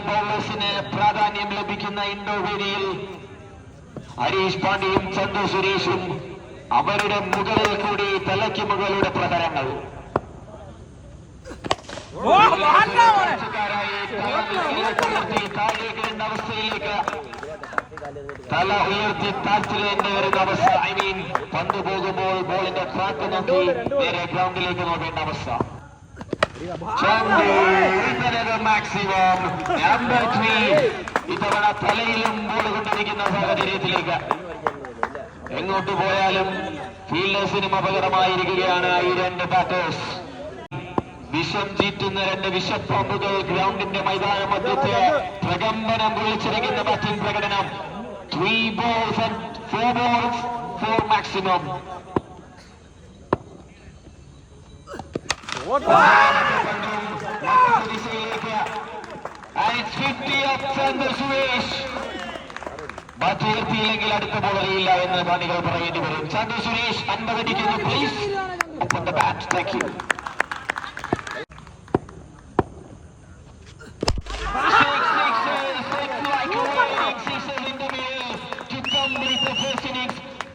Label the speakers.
Speaker 1: ബോളേഴ്സിന് പ്രാധാന്യം ലഭിക്കുന്ന ഇൻഡോ വേദിയിൽ ഹരീഷ് പാണ്ഡ്യയും ചന്ദു സുരേഷും അവരുടെ മുകളിൽ കൂടി തലയ്ക്ക് മുകളിലൂടെ പ്രകടനങ്ങൾ അവസ്ഥയിലേക്ക് തല ഉയർത്തി താഴ്ത്തിലേണ്ട വരുന്ന അവസ്ഥ ഐ മീൻ പന്ത് പോകുമ്പോൾ ബോളിന്റെ ട്രാക്ക് നോക്കി നേരെ ഗ്രൗണ്ടിലേക്ക് നോക്കേണ്ട അവസ്ഥ മാക്സിമം നമ്പർ ത്രീ ഇത്തവണ തലയിലും ബോൾ കൊണ്ടിരിക്കുന്ന സാഹചര്യത്തിലേക്ക് എങ്ങോട്ട് പോയാലും ഫീൽഡേഴ്സിനും അപകടമായിരിക്കുകയാണ് ഈ രണ്ട് ബാറ്റേഴ്സ് വിഷം ചീറ്റുന്ന രണ്ട് വിഷപ്പാമ്പുകൾ ഗ്രൗണ്ടിന്റെ മൈതാന മധ്യത്തെ പ്രകമ്പനം വിളിച്ചിരിക്കുന്ന ബാറ്റിംഗ് പ്രകടനം. Three balls and four balls four maximum bat ഉയർത്തിയില്ലെങ്കിൽ അടുത്ത ബോൾ അറിയില്ല എന്ന് പണികൾ പറയേണ്ടി വരും. ചന്ദ്ര സുരേഷ് അൻപതടിക്കുന്നു പ്ലീസ് ഒപ്പം ബാറ്റ് താങ്ക് യു